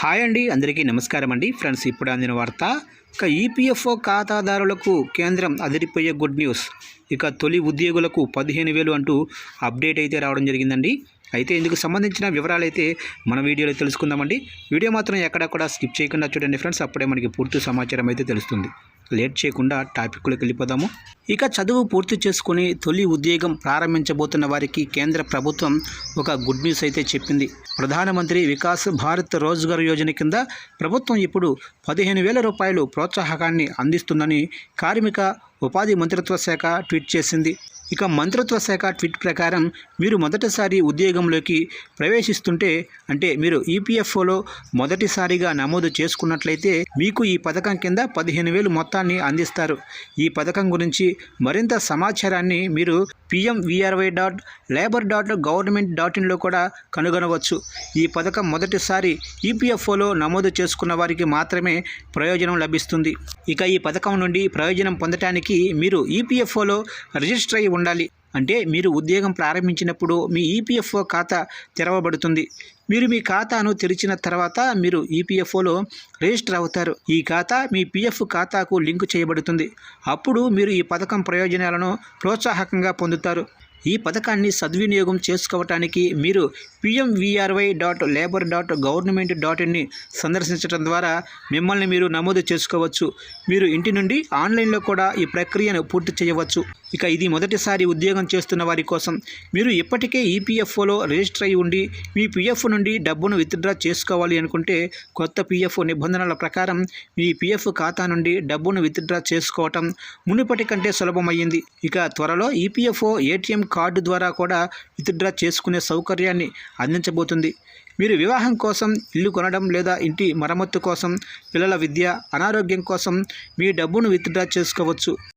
Hi అండి అందరికీ నమస్కారం అండి. ఫ్రెండ్స్ ఇప్పుడు అందిన వార్త ఇక ఈపీఎఫ్ఓ ఖాతాదారులకు కేంద్రం అదిరిపోయే గుడ్ న్యూస్. ఇక తొలి ఉద్యోగులకు పదిహేను వేలు అంటూ అప్డేట్ అయితే రావడం జరిగిందండి. అయితే ఇందుకు సంబంధించిన వివరాలు అయితే మన వీడియోలో తెలుసుకుందామండి. వీడియో మాత్రం ఎక్కడ కూడా స్కిప్ చేయకుండా చూడండి ఫ్రెండ్స్. అప్పుడే మనకి పూర్తి సమాచారం అయితే తెలుస్తుంది. లేట్ చేయకుండా టాపిక్లోకి వెళ్ళిపోదాము. ఇక చదువు పూర్తి చేసుకుని తొలి ఉద్యోగం ప్రారంభించబోతున్న వారికి కేంద్ర ప్రభుత్వం ఒక గుడ్ న్యూస్ అయితే చెప్పింది. ప్రధానమంత్రి వికాస్ భారత్ రోజ్గార్ యోజన కింద ప్రభుత్వం ఇప్పుడు పదిహేను వేల రూపాయలు ప్రోత్సాహకాన్ని అందిస్తుందని కార్మిక ఉపాధి మంత్రిత్వ శాఖ ట్వీట్ చేసింది. ఇక మంత్రిత్వ శాఖ ట్వీట్ ప్రకారం మీరు మొదటిసారి ఉద్యోగంలోకి ప్రవేశిస్తుంటే అంటే మీరు ఈపీఎఫ్ఓలో మొదటిసారిగా నమోదు చేసుకున్నట్లయితే మీకు ఈ పథకం కింద పదిహేను వేలు మొత్తాన్ని అందిస్తారు. ఈ పథకం గురించి మరింత సమాచారాన్ని మీరు PMVRY dot labour dot government dot ఇన్లో కూడా కనుగొనవచ్చు. ఈ పథకం మొదటిసారి ఈపీఎఫ్ఓలో నమోదు చేసుకున్న వారికి మాత్రమే ప్రయోజనం లభిస్తుంది. ఇక ఈ పథకం నుండి ప్రయోజనం పొందటానికి మీరు ఈపీఎఫ్ఓలో రిజిస్టర్ అయి ఉండాలి. అంటే మీరు ఉద్యోగం ప్రారంభించినప్పుడు మీ ఈపీఎఫ్ఓ ఖాతా తెరవబడుతుంది. మీరు మీ ఖాతాను తెరిచిన తర్వాత మీరు ఈపీఎఫ్ఓలో రిజిస్టర్ అవుతారు. ఈ ఖాతా మీ పిఎఫ్ ఖాతాకు లింకు చేయబడుతుంది. అప్పుడు మీరు ఈ పథకం ప్రయోజనాలను ప్రోత్సాహకంగా పొందుతారు. ఈ పథకాన్ని సద్వినియోగం చేసుకోవటానికి మీరు PMVRY dot labour dot government dot ఇన్ని సందర్శించడం ద్వారా మిమ్మల్ని మీరు నమోదు చేసుకోవచ్చు. మీరు ఇంటి నుండి ఆన్లైన్లో కూడా ఈ ప్రక్రియను పూర్తి చేయవచ్చు. ఇక ఇది మొదటిసారి ఉద్యోగం చేస్తున్న వారి కోసం. మీరు ఇప్పటికే ఈపీఎఫ్ఓలో రిజిస్టర్ అయి ఉండి మీ పిఎఫ్ నుండి డబ్బును విత్డ్రా చేసుకోవాలి అనుకుంటే కొత్త పిఎఫ్ నిబంధనల ప్రకారం మీ పిఎఫ్ ఖాతా నుండి డబ్బును విత్డ్రా చేసుకోవటం మునుపటి కంటే సులభమయ్యింది. ఇక త్వరలో ఈపీఎఫ్ఓ ఏటీఎం కార్డు ద్వారా కూడా విత్డ్రా చేసుకునే సౌకర్యాన్ని అందించబోతుంది. మీరు వివాహం కోసం ఇల్లు కొనడం లేదా ఇంటి మరమ్మత్తు కోసం పిల్లల విద్య అనారోగ్యం కోసం మీ డబ్బును విత్డ్రా చేసుకోవచ్చు.